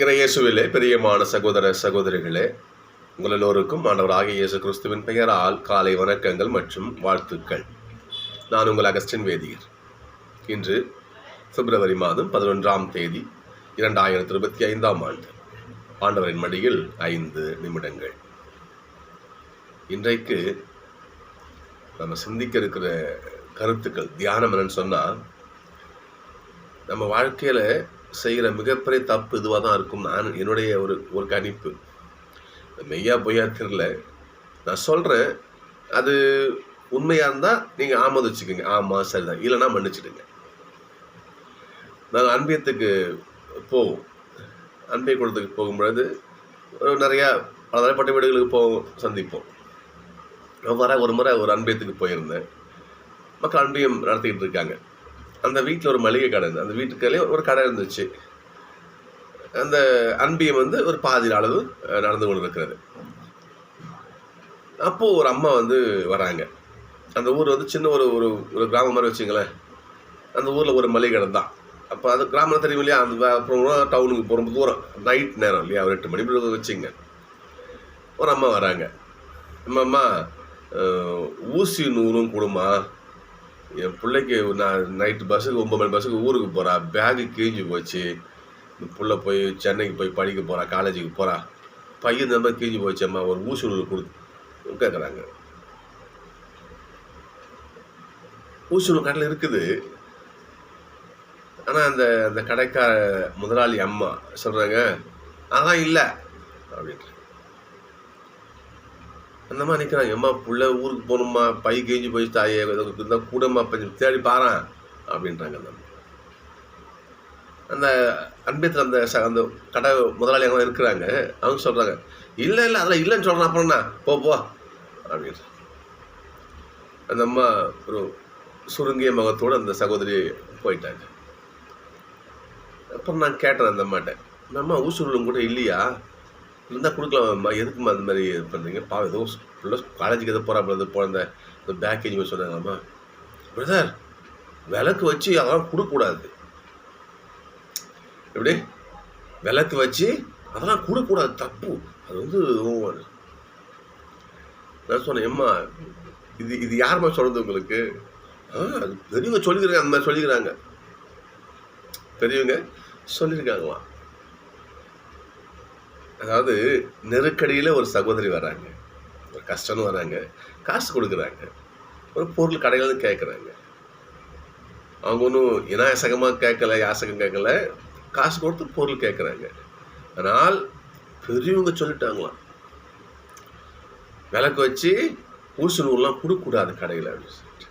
இறையேசுவிலே பிரியமான சகோதர சகோதரிகளே உங்கள் எல்லோருக்கும் ஆண்டவராகிய இயேசு கிறிஸ்துவின் பெயரால் காலை வணக்கங்கள் மற்றும் வாழ்த்துக்கள். நான் உங்கள் அகஸ்டின் வேதியர். இன்று பிப்ரவரி மாதம் பதினொன்றாம் தேதி இரண்டாயிரத்தி இருபத்தி ஐந்தாம் ஆண்டு ஆண்டவரின் மடியில் ஐந்து நிமிடங்கள். இன்றைக்கு நம்ம சிந்திக்க இருக்கிற கருத்துக்கள் தியானம் என்னன்னு சொன்னால் நம்ம வாழ்க்கையில் செய்கிற மிகப்பெரிய தப்பு இதுவாக தான் இருக்கும். நான் என்னுடைய ஒரு ஒரு கணிப்பு. மெய்யா பொய்யா தெரில நான் சொல்கிறேன் அது உண்மையாக இருந்தால் நீங்கள் ஆமோதிச்சுக்கோங்க. ஆமாம் சரிதான். இல்லைன்னா மன்னிச்சிடுங்க. நாங்கள் அன்பியத்துக்கு போவோம். அன்பிய குளத்துக்கு போகும்பொழுது நிறையா நிறையா பலதரப்பட்ட வீடுகளுக்கு போவோம் சந்திப்போம். நான் வர ஒரு முறை ஒரு அன்பியத்துக்கு போயிருந்தேன். மக்கள் அன்பியம் நடத்திக்கிட்டு இருக்காங்க. அந்த வீட்டில் ஒரு மளிகை கடை இருந்தது. அந்த வீட்டுக்குள்ளே ஒரு கடை இருந்துச்சு. அந்த அன்பியம் வந்து ஒரு பாதி அளவு நடந்து கொண்டு இருக்கிறது அப்போது ஒரு அம்மா வந்து வராங்க. அந்த ஊர் வந்து சின்ன ஒரு ஒரு ஒரு கிராமம் மாதிரி வச்சுங்களேன். அந்த ஊரில் ஒரு மளிகை கடை தான். அப்போ அது கிராமம் தெரியும் இல்லையா? அந்த அப்புறம் டவுனுக்கு போகிற தூரம். நைட் நேரம் இல்லையா? ஒரு எட்டு மணி வச்சுங்க. ஒரு அம்மா வராங்க. அம்மா அம்மா ஊசி நூறும் கொடுமா? என் பிள்ளைக்கு நான் நைட்டு பஸ்ஸுக்கு ஒம்பது மணி பஸ்ஸுக்கு ஊருக்கு போகிறா பேகு கிழிஞ்சு போச்சு. இந்த புள்ள போய் சென்னைக்கு போய் படிக்க போகிறா காலேஜுக்கு போகிறா பையன் இந்த மாதிரி கிழிஞ்சு போச்சம்மா ஒரு ஊசி நூல் கொடு கேட்குறாங்க ஊசி நூல் கடையில் இருக்குது. ஆனால் அந்த அந்த கடைக்கார முதலாளி அம்மா சொல்கிறாங்க அதான் இல்லை. அப்படின்ட்டு அந்த மாதிரி நிற்கிறாங்க எம்மா பிள்ள ஊருக்கு போகணுமா? பை கேஞ்சி போய் தாயே இருந்தால் கூடம்மா கொஞ்சம் தேடி பாறான் அப்படின்றாங்க அந்த அம்மா. அந்த அன்பியத்தில் அந்த ச- அந்த கடை முதலாளி அவங்க இருக்கிறாங்க. அவங்க சொல்கிறாங்க இல்லை இல்லை அதெல்லாம் இல்லைன்னு சொல்கிறேன் அப்புறம்ண்ணா போ போ அப்படின்ற அந்த அம்மா ஒரு சுருங்கிய முகத்தோடு அந்த சகோதரி போயிட்டாங்க. அப்புறம் நான் கேட்டேன் அந்த அம்மாட்ட "இந்த அம்மா ஊசூரிலும் கூட இல்லையா? இருந்தால் கொடுக்கலாம்மா எதுக்கு அந்த மாதிரி இது பண்ணுறீங்க பாவம் ஏதோ ஃபுல்லாக காலேஜுக்கு எதோ போகிறா போகிறது அந்த இந்த பேக்கேஜ் சொன்னாங்களாம்மா பிரதர் விளக்கு வச்சு அதெல்லாம் கொடுக்கக்கூடாது. எப்படி? விளக்கு வச்சு அதெல்லாம் கொடுக்கக்கூடாது தப்பு. அது வந்து நான் சொன்னேன் எம்மா இது இது யாருமா சொல்கிறது உங்களுக்கு? ஆ அது பெரியவங்க சொல்லிக்கிறாங்க அந்த மாதிரி சொல்லிக்கிறாங்க. பெரியவங்க சொல்லியிருக்காங்களாம் அதாவது நெருக்கடியில் ஒரு சகோதரி வராங்க ஒரு கஷ்டம்னு வராங்க காசு கொடுக்குறாங்க. ஒரு பொருள் கடையில் இருந்து கேட்குறாங்க அவங்க ஒன்றும் இனாயசகமாக கேட்கல யாசகம் கேட்கல காசு கொடுத்து பொருள் கேட்குறாங்க ஆனால் பெரியவங்க சொல்லிட்டாங்களாம். விளக்கு வச்சு ஊசி நூல்லாம் கொடுக்கக்கூடாது கடையில் அப்படின்னு சொல்லிட்டு.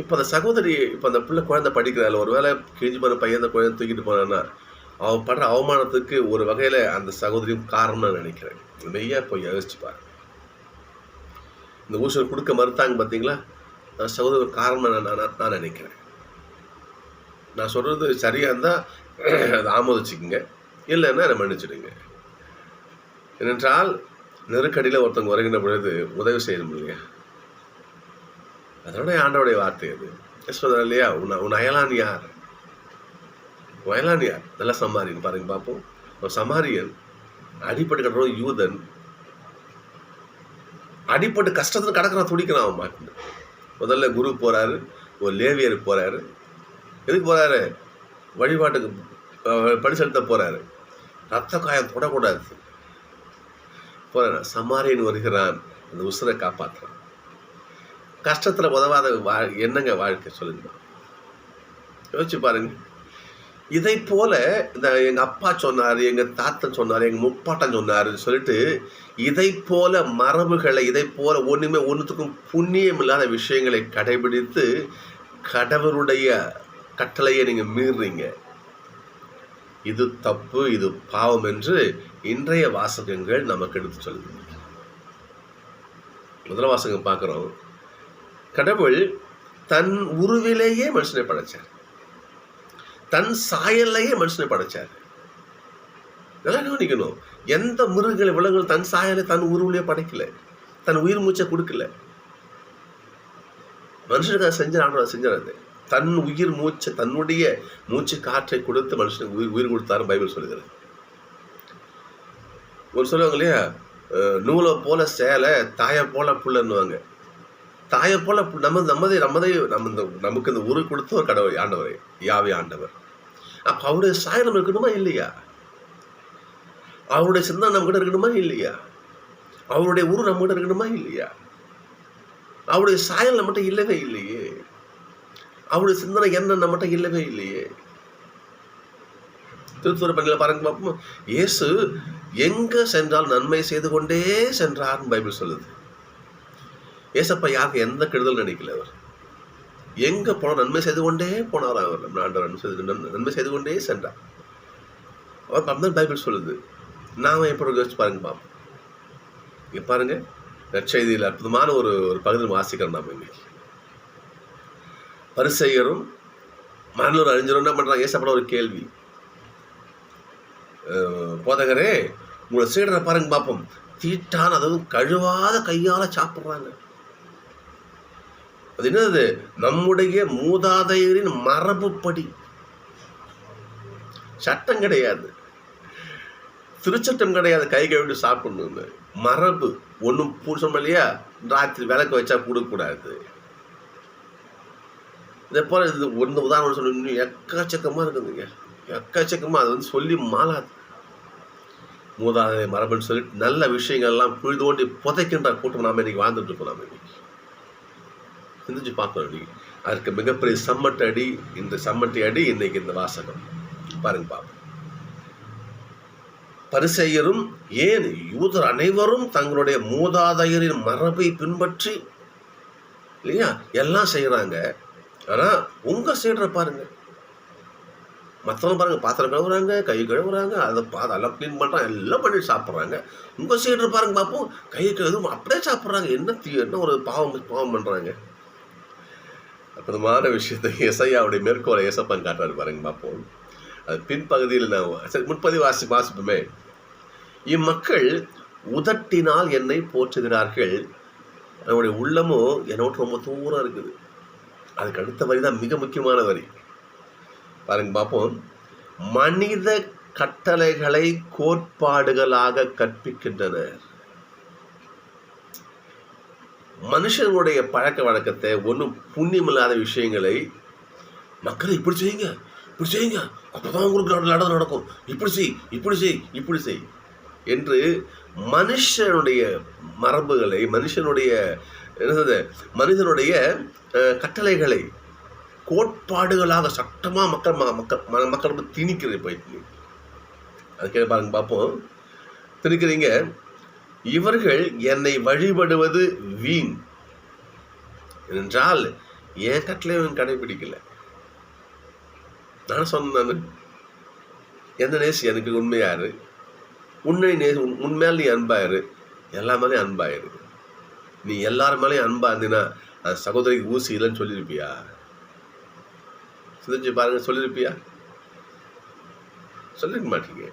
இப்போ அந்த சகோதரி இப்போ அந்த பிள்ளை குழந்தை படிக்கிறாள். ஒரு வேளை கிழிஞ்சு போன பையன் அந்த குழந்தை தூக்கிட்டு போனான்னா அவன் படுற அவமானத்துக்கு ஒரு வகையில் அந்த சகோதரியும் காரணம்னு நினைக்கிறேன். மெய்யா போய் யோசிச்சு பாரு. இந்த ஊசல் கொடுக்க மறுத்தாங்க பார்த்தீங்களா அந்த சகோதரி காரணம் நான் நான் நான் நினைக்கிறேன். நான் சொல்கிறது சரியாக இருந்தால் அதை ஆமோதிச்சுக்குங்க. இல்லைன்னா அதை மன்னிச்சிடுங்க. ஏனென்றால் நெருக்கடியில் ஒருத்தவங்க வருகின்ற பொழுது உதவி செய்யணும் இல்லையா? அதோட ஆண்டவருடைய வார்த்தை அது. சொல்கிறார் இல்லையா உன் உன் அயலான் யார்? வயலானியார் நல்ல சமாரியன் பாருங்க பார்ப்போம் ஒரு சமாரியன் அடிப்பட்டு கிடக்கிறோம் யூதன் அடிப்பட்டு கஷ்டத்தில் கிடக்கிறான் துடிக்கிறான் அவன் மாட்டின்னு முதல்ல குரு போகிறாரு ஒரு லேவியர் போகிறாரு எதுக்கு போகிறாரு வழிபாட்டுக்கு அஹ், படி செலுத்த போகிறாரு ரத்த காயம் தொடக்கூடாது. போகிறார் சமாரியன் வருகிறான். அந்த உசுரை காப்பாற்றுறான் கஷ்டத்தில் உதவாத வா என்னங்க வாழ்க்கை சொல்லுங்க. யோசிச்சு பாருங்கள் இதை போல இந்த எங்கள் அப்பா சொன்னார் எங்கள் தாத்தன் சொன்னார் எங்கள் முப்பாட்டன் சொன்னாருன்னு சொல்லிட்டு இதை போல மரபுகளை இதை போல ஒன்றுமே ஒன்றுத்துக்கும் புண்ணியம் இல்லாத விஷயங்களை கடைபிடித்து கடவுளுடைய கட்டளையை நீங்கள் மீறுறீங்க. இது தப்பு இது பாவம் என்று இன்றைய வாசகங்கள் நமக்கு எடுத்து சொல்லுது. முதல் வாசகம் பார்க்குறோம். கடவுள் தன் உருவிலேயே மனுஷனை படைச்சார். தன் சாயல்லையே மனுஷனை படைச்சார். நல்லா கவனிக்கணும். எந்த மிருகங்கள் விலங்குகள் தன் சாயலை தன் உருவிலே படைக்கல. தன் உயிர் மூச்சை கொடுக்கல. மனுஷனுக்கு அதை செஞ்ச ஆண்டவர் செஞ்சார் அது. தன் உயிர் மூச்சை தன்னுடைய மூச்சு காற்றை கொடுத்து மனுஷனுக்கு உயிர் உயிர் கொடுத்தாரு பைபிள் சொல்லுகிறது. ஒரு சொல்லுவாங்க இல்லையா? நூலை போல சேலை தாயை போல புள்ளன்னுவாங்க தாயை போல நம்ம நம்மதை நம்மதை நம்ம இந்த நமக்கு இந்த உரு கொடுத்த ஒரு கடவுள் ஆண்டவர் யாவை ஆண்டவர். அப்போ அவருடைய சாயம் நம்ம இருக்கணுமா இல்லையா? அவருடைய சிந்தனை நம்ம கிட்ட இருக்கணுமா இல்லையா? அவருடைய உரு நம்ம கிட்ட இருக்கணுமா இல்லையா? அவருடைய சாயல் நம்மகிட்ட இல்லவே இல்லையே. அவருடைய சிந்தனை என்ன நம்மகிட்ட இல்லவே இல்லையே. திருத்துறை பணியில் பாருங்க பார்ப்போம் இயேசு எங்க சென்றால் நன்மை செய்து கொண்டே சென்றார்னு பைபிள் சொல்லுது. ஏசப்பா யாருக்கு எந்த கெடுதல் நினைக்கல அவர். எங்க போன நன்மை செய்து கொண்டே போனார் அவர்? நம்ம ஆண்டவர் நன்மை செய்து நன்மை- செய்து கொண்டே சென்றார். அவர் அப்படிதான் பைபிள் சொல்லுது. நாம எப்படி யோசிச்சு பாருங்க பார்ப்போம் இங்க பாருங்க. நற்செய்தியில் அற்புதமான ஒரு ஒரு பகுதி வாசிக்கிறோம் நாம இன்னைக்கு. பரிசெய்யரும் மரணூர் அறிஞரும் என்ன பண்றாங்க? ஏசப்பட ஒரு கேள்வி. போதகரே உங்களை சீடரை பாருங்க பார்ப்போம் தீட்டான அதுவும் கழுவாத கையால் சாப்பிட்றாங்க. அது என்னது? நம்முடைய மூதாதையரின் மரபுப்படி. சட்டம் கிடையாது. திருச்சட்டம் கிடையாது. கை கழுவிட்டு சாப்பிடணும்னு. மரபு ஒன்றும் புருஷம் இல்லையா ராத்திரி விளக்கு வச்சா கொடுக்கக்கூடாது. இதே போல இது ஒன்று உதாரணம் சொல்லி இன்னும் எக்கச்சக்கமாக இருக்குதுங்க. எக்கச்சக்கமாக அது வந்து சொல்லி மாலாது மூதாதை மரபுன்னு சொல்லிட்டு நல்ல விஷயங்கள்லாம் புழுதோண்டி புதைக்கின்ற கூட்டம் நாம இன்னைக்கு வாழ்ந்துட்டு இருக்கோம் நாம இன்னைக்கு. சிந்திச்சு பார்க்கணும் இன்னைக்கு அதற்கு மிகப்பெரிய சம்மட்டு அடி இந்த சம்மட்டி அடி இன்னைக்கு இந்த வாசகம். பாருங்க பாப்போம். பரிசெயரும் ஏன் யூதர் அனைவரும் தங்களுடைய மூதாதையரின் மரபை பின்பற்றி இல்லையா? எல்லாம் செய்கிறாங்க ஆனால் உங்கள் சைடுற பாருங்க. மற்றவங்க பாருங்க பாத்திரம் கழுவுறாங்க கை கழுவுறாங்க அதை பா அதெல்லாம் க்ளீன் பண்ணுறாங்க எல்லாம் பண்ணி சாப்பிட்றாங்க. உங்கள் சைடு பாருங்க பார்ப்போம் கை கழுவும் அப்படியே சாப்பிட்றாங்க. என்ன தீ என்ன ஒரு பாவம் பாவம் பண்ணுறாங்க அற்புதமான விஷயத்தை இசையாவுடைய மேற்கோளை ஏசப்பன் காட்டுறாரு பாருங்க பார்ப்போம். அது பின்பகுதியில் நான் சரி முன்பதி வாசி வாசிப்போமே. இம்மக்கள் உதட்டினால் என்னை போற்றுகிறார்கள். அவருடைய உள்ளமும் என்னோட ரொம்ப தூரம் இருக்குது. அதுக்கு அடுத்த வரி தான் மிக முக்கியமான வரி. பாருங்க பார்ப்போம். மனித கட்டளைகளை கோட்பாடுகளாக கற்பிக்கின்றனர். மனுஷனுடைய பழக்க வழக்கத்தை ஒன்றும் புண்ணியமில்லாத விஷயங்களை மக்களை இப்படி செய்யுங்க இப்படி செய்யுங்க. அப்பதான் உங்களுக்கு நடந்து நடக்கும். இப்படி செய் இப்படி செய் இப்படி செய் என்று மனுஷனுடைய மரபுகளை மனுஷனுடைய என்னது மனிதனுடைய கட்டளைகளை கோட்பாடுகளாக சட்டமாக மக்கள் மக்கள் ம- மக்கள் வந்து திணிக்கிறது போயிட்டு அதுக்கே பாருங்க பார்ப்போம். திணிக்கிறீங்க. இவர்கள் என்னை வழிபடுவது வீண். என்றால் என் கட்டளை இவன் கடைபிடிக்கல நான் சொன்னேன் எந்த நேசி எனக்கு உண்மையாரு உன்னை நே உண்மையால் நீ அன்பாயிரு. எல்லா மேலேயும் அன்பாயிரு. நீ எல்லார் மேலேயும் அன்பா இருந்தீன்னா அந்த சகோதரிக்கு ஊசி இல்லைன்னு சொல்லியிருப்பியா? சிந்திச்சு பாருங்க சொல்லியிருப்பியா? சொல்லிருக்க மாட்டீங்க.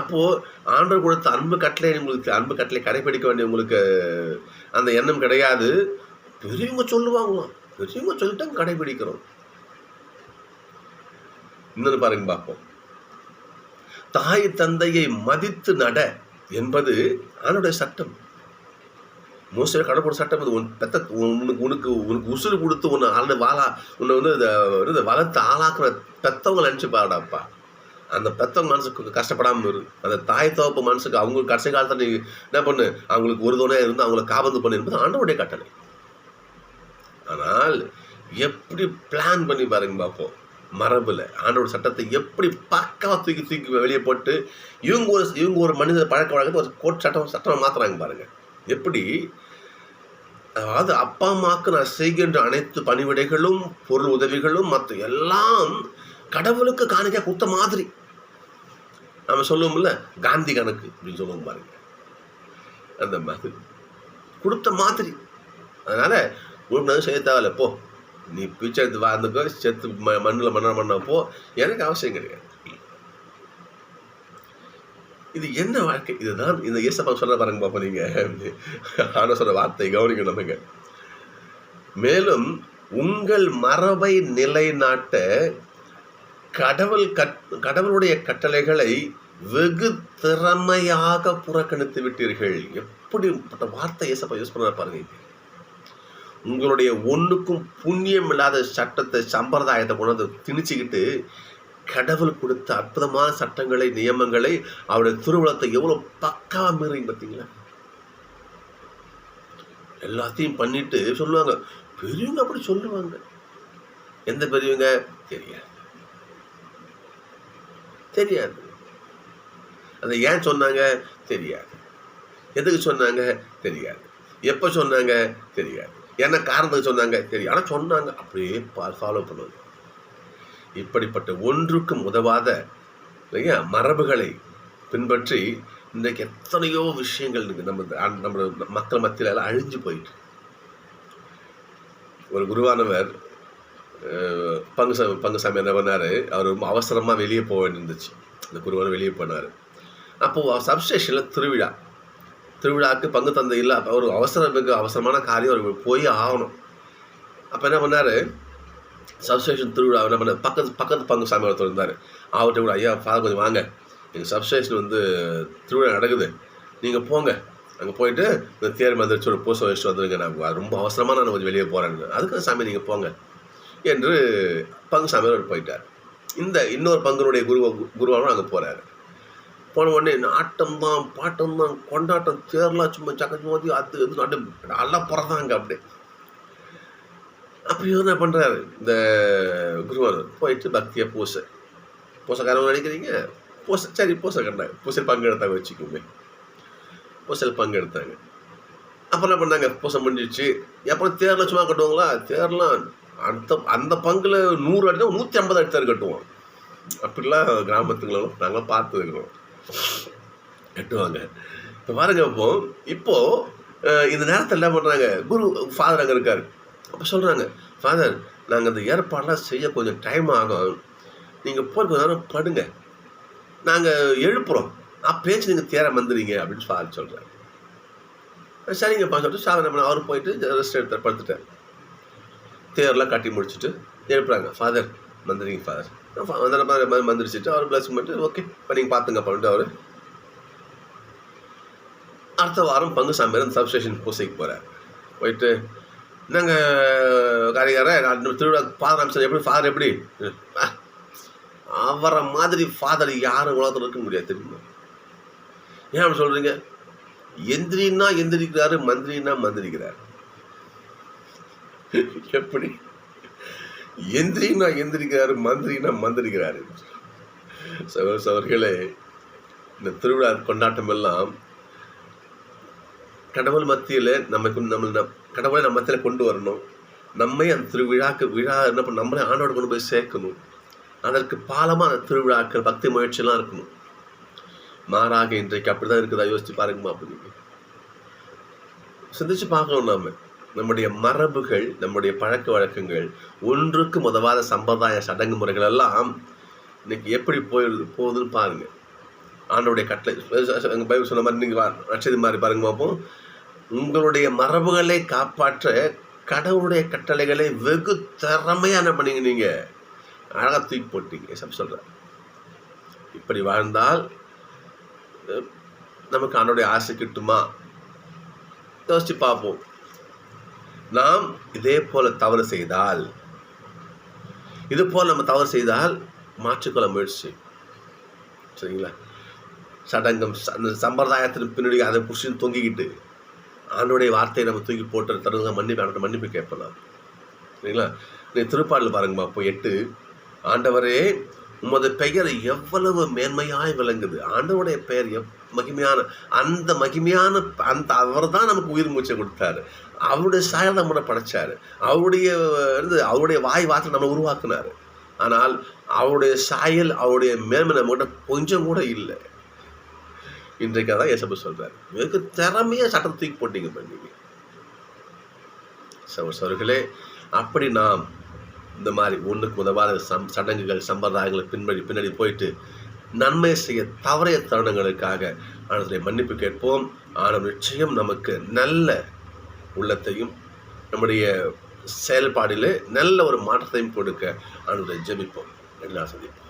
அப்போது ஆண்டவர் கொடுத்த அன்பு கட்டளை உங்களுக்கு அன்பு கட்டளை கடைபிடிக்க வேண்டிய உங்களுக்கு அந்த எண்ணம் கிடையாது. பெரியவங்க சொல்லுவாங்களாம் பெரியவங்க சொல்லிட்டாங்க கடைபிடிக்கிறோம். இன்னொன்று பாருங்க பார்ப்போம். தாய் தந்தையை மதித்து நட என்பது ஆணுடைய சட்டம். மோஸ்ட்லி கடற்போட சட்டம் அது உன் பெத்த உனக்கு உனக்கு உனக்கு உசுறு கொடுத்து உன்னை ஆளு வாழா உன்னை வந்து இதை வளர்த்து ஆளாக்குற பெத்தவங்க நினச்சி பாருடாப்பா. அந்த பெத்தவங்க மனசுக்கு கஷ்டப்படாமல் இரு. அந்த தாய் தோப்பு மனசுக்கு அவங்களுக்கு கடைசி காலத்தில் நீ என்ன பண்ணு? அவங்களுக்கு ஒரு துணையாக இருந்து அவங்கள காபந்து பண்ணு என்பது ஆண்டவருடைய கட்டளை. ஆனால் எப்படி பிளான் பண்ணி பாருங்க பார்ப்போம் மரபில். ஆண்டோட சட்டத்தை எப்படி பக்காவாக தூக்கி தூக்கி வெளியே போட்டு இவங்க ஒரு இவங்க ஒரு மனித பழக்க வழக்கத்தை ஒரு கோட் சட்டம் சட்டம் மாற்றுறாங்க பாருங்கள் எப்படி? அதாவது அப்பா அம்மாவுக்கு நான் செய்கின்ற அனைத்து பணிவிடைகளும் பொருள் உதவிகளும் மற்ற எல்லாம் கடவுளுக்கு காணிக்க கொடுத்த மாதிரி. நம்ம சொல்லுவோம்ல காந்தி கணக்கு அப்படின்னு சொல்லுவோம் பாருங்க. அந்த மாதிரி. கொடுத்த மாதிரி. அதனால் உனக்கு செய்ய தேவையில்ல போ. நீ பிச்சை எடுத்து வாழ்ந்துக்கோ செத்து ம மண்ணில் மண்ண பண்ண போ. எனக்கு அவசியம் கிடையாது. இது என்ன வாழ்க்கை? இதுதான் இந்த இயேசப்பா சொல்ற பாருங்க பாப்பா நீங்க. ஆனால் சொல்ற வார்த்தை கவனிக்கணும் நமக்கு மேலும் உங்கள் மரபை நிலைநாட்ட கடவுள் கட் கடவுளுடைய கட்டளைகளை வெகு திறமையாக புறக்கணித்து விட்டீர்கள். எப்படிப்பட்ட வார்த்தை ஏசப்பா யூஸ் பண்ண பாருங்க. உங்களுடைய ஒன்றுக்கும் புண்ணியம் இல்லாத சட்டத்தை சம்பிரதாயத்தை கொண்டு திணிச்சுக்கிட்டு கடவுள் கொடுத்த அற்புதமான சட்டங்களை நியமங்களை அவருடைய திருவிழத்தை எவ்வளவு பக்கா மீறி பார்த்தீங்களா? எல்லாத்தையும் பண்ணிட்டு சொல்லுவாங்க. பெரியவங்க அப்படி சொல்லுவாங்க. எந்த பெரியவங்க? தெரியாது. தெரியாது. அதை ஏன் சொன்னாங்க? தெரியாது. எதுக்கு சொன்னாங்க? தெரியாது. எப்போ சொன்னாங்க? தெரியாது. என்ன காரணத்துக்கு சொன்னாங்க? தெரியும் ஆனால் சொன்னாங்க. அப்படியே ஃபாலோ பண்ணுவாங்க. இப்படிப்பட்ட ஒன்றுக்கும் உதவாத இல்லையா மரபுகளை பின்பற்றி இன்றைக்கு எத்தனையோ விஷயங்கள் இருக்கு. நம்ம நம்மளோட நம்ம மக்கள் மத்தியில் எல்லாம் அழிஞ்சு போயிட்டு ஒரு குருவானவர் அஹ், பங்குசாமி பங்குசாமி என்ன பண்ணார்? அவர் ரொம்ப அவசரமாக வெளியே போக வேண்டியிருந்துச்சு. அந்த குருவான வெளியே போனார். அப்போது சப்ஸ்டேஷனில் திருவிழா. திருவிழாவுக்கு பங்கு தந்தை இல்லை. அப்போ ஒரு அவசரம் மிக அவசரமான காரியம் அவர் போய் ஆகணும். அப்போ என்ன பண்ணார்? சப்ஸ்டேஷன் திருவிழா என்ன பண்ண பக்கத்து பக்கத்து பங்கு சாமி ஒருத்தர் இருந்தார். அவர்கிட்ட கூட ஐயா ஃபாதர் கொஞ்சம் வாங்க. எங்கள் சப்ஸ்டேஷன் வந்து திருவிழா நடக்குது. நீங்கள் போங்க. அங்கே போயிட்டு இந்த தேர் மந்திரிச்சு ஒரு பூசை வச்சுட்டு வந்துருங்க. நான் ரொம்ப அவசரமாக நான் கொஞ்சம் வெளியே போகிறேன்னு அதுக்கு சாமி நீங்கள் போங்க. என்று பங்கு சாமியார் அவர் போயிட்டார். இந்த இன்னொரு பங்குனுடைய குரு குருவானும் அங்கே போகிறாரு போன உடனே நாட்டம் தான் பாட்டம் தான் கொண்டாட்டம் தேர்லாம் சும்மா சக்கச்சு அது இது நாட்டு நல்லா பிறந்தாங்க அப்படியே அப்போ என்ன பண்ணுறாரு இந்த குருவார் போயிட்டு பக்தியை பூசை. பூசைக்காரங்க நினைக்கிறீங்க? பூசை சரி பூசை கண்டாங்க. பூசையில் பங்கெடுத்தாங்க வச்சுக்கோங்க பூசையில் பங்கெடுத்தாங்க. அப்புறம் என்ன பண்ணாங்க? பூசை முடிஞ்சிச்சு அப்புறம் தேர்லாம் சும்மா கட்டுவாங்களா? தேர்லாம் அந்த அந்த பங்கில் நூறு அடி நூற்றி ஐம்பது அடித்தார் கட்டுவோம். அப்படிலாம் கிராமத்துங்களெல்லாம் நாங்கள் பார்த்துருக்குறோம் கட்டுவாங்க. இப்போ பாருங்க அப்போ இப்போது இந்த நேரத்தில் என்ன பண்ணுறாங்க குரு ஃபாதர் அங்கே இருக்கார். அப்போ சொல்கிறாங்க ஃபாதர் நாங்கள் அந்த ஏற்பாடெலாம் செய்ய கொஞ்சம் டைம் ஆகும். நீங்கள் போய் கொஞ்ச நேரம் படுங்க. நாங்கள் எழுப்புறோம். அப்பேச்சு நீங்கள் தேர வந்துடுங்க அப்படின்னு ஃபாதர் சொல்கிறாங்க சரிங்கப்பா சொல்லிட்டு சாதனை பண்ண அவர் போயிட்டு ரெஸ்ட் எடுத்து படுத்துட்டார். தேர்லாம் கட்டி முடிச்சுட்டு எழுப்புறாங்க. ஃபாதர் வந்துடுங்க ஃபாதர் வந்து மந்திரிச்சிட்டு அவர் பிளஸ் பண்ணிட்டு ஓகே இப்போ நீங்கள் பார்த்துங்க பண்ணிட்டு அவர் அடுத்த வாரம் பங்கு சாமியார் அந்த சப்ஸ்டேஷன் பூசைக்கு போகிறார் போயிட்டு நாங்கள் காரிகார நான் திருவிழா ஃபாதர் அம்சம் எப்படி ஃபாதர் எப்படி? அவரை மாதிரி ஃபாதர் யாரும் உலகத்தில் இருக்க முடியாது தெரியுமா? ஏன் அப்படி சொல்கிறீங்க எந்திரின்னா எந்திரிக்கிறாரு மந்திரின்னா மந்திரிக்கிறார். எப்படி? எந்திரின்னா எந்திரிக்கிறாரு மந்திரின்னா மந்திரிக்கிறாரு. சகோதர சவர்களே இந்த திருவிழா கொண்டாட்டம் எல்லாம் கடவுள் மத்தியில் நமக்கு நம்ம நம் கடவுளை நம்ம மத்தியில் கொண்டு வரணும். நம்மை அந்த திருவிழாக்கு விழா என்ன பண்ண நம்மளே ஆண்டோட கொண்டு போய் சேர்க்கணும். அதற்கு பாலமாக அந்த திருவிழாக்கள் பக்தி முயற்சியெல்லாம் இருக்கணும். மாறாக இன்றைக்கு அப்படி தான் இருக்குதா யோசித்து பாருங்கம்மா அப்படின்னு சிந்திச்சு பார்க்கணும் நம்ம நம்முடைய மரபுகள் நம்முடைய பழக்க வழக்கங்கள் ஒன்றுக்கு முதவாத சம்பிரதாய சடங்கு முறைகள் எல்லாம் இன்னைக்கு எப்படி போயிடுது போகுதுன்னு பாருங்க. ஆண்டோடைய கட்டளை எங்கள் பைபிள் சொன்ன மாதிரி நீங்கள் நட்சதி மாதிரி பாருங்க பார்ப்போம். உங்களுடைய மரபுகளை காப்பாற்ற கடவுளுடைய கட்டளைகளை வெகு திறமையாக என்ன பண்ணீங்க நீங்கள் அழகாக தூக்கி போட்டீங்க சப் சொல்கிறேன் இப்படி வாழ்ந்தால் நமக்கு ஆண்டோடைய ஆசை கிட்டுமா? யோசிச்சு பார்ப்போம். நாம் இதே போல தவறு செய்தால் இது போல் நம்ம தவறு செய்தால் மாற்றிக்கொள்ள முயற்சி. சரிங்களா? சடங்கம் ச- அந்த சம்பிரதாயத்தின் பின்னாடி அதை புடிச்சு தொங்கிக்கிட்டு ஆண்டோடைய வார்த்தையை நம்ம தூக்கி போட்டு தருங்க மன்னிப்பு ஆண்டோட மன்னிப்பு கேட்பலாம் சரிங்களா? நீ திருப்பாடல் பாருங்கம்மா அப்போ எட்டு. ஆண்டவரே உமது பெயர் எவ்வளவு மேன்மையாய் விளங்குது. ஆண்டவருடைய பெயர் எவ் மகிமையான அந்த மகிமையான அந்த அவர் தான் நமக்கு உயிர் மூச்சை கொடுத்தாரு. அவருடைய சாயல் நம்மளை படைச்சாரு. அவருடைய அவருடைய வாய் வார்த்தை நம்மளை உருவாக்குனாரு. ஆனால் அவருடைய சாயல் அவருடைய மேன்மை நம்மகிட்ட கொஞ்சம் கூட இல்லை. இன்றைக்கு அதான் ஏசப்பு சொல்கிறார் வெகு திறமையாக சட்டத்தை தூக்கி போட்டீங்க பண்ணீங்க சவர்களே அப்படி நாம் இந்த மாதிரி ஒன்றுக்கு உதவாத சம் சடங்குகள் சம்பிரதாயங்களை பின்பற்றி பின்னாடி போயிட்டு நன்மை செய்ய தவறிய தருணங்களுக்காக ஆனதை மன்னிப்பு கேட்போம். ஆனால் நிச்சயம் நமக்கு நல்ல உள்ளத்தையும் நம்முடைய செயல்பாடிலே நல்ல ஒரு மாற்றத்தையும் கொடுக்க ஆண்டவரை ஜெபிப்போம். எல்லாம் சந்திப்போம்.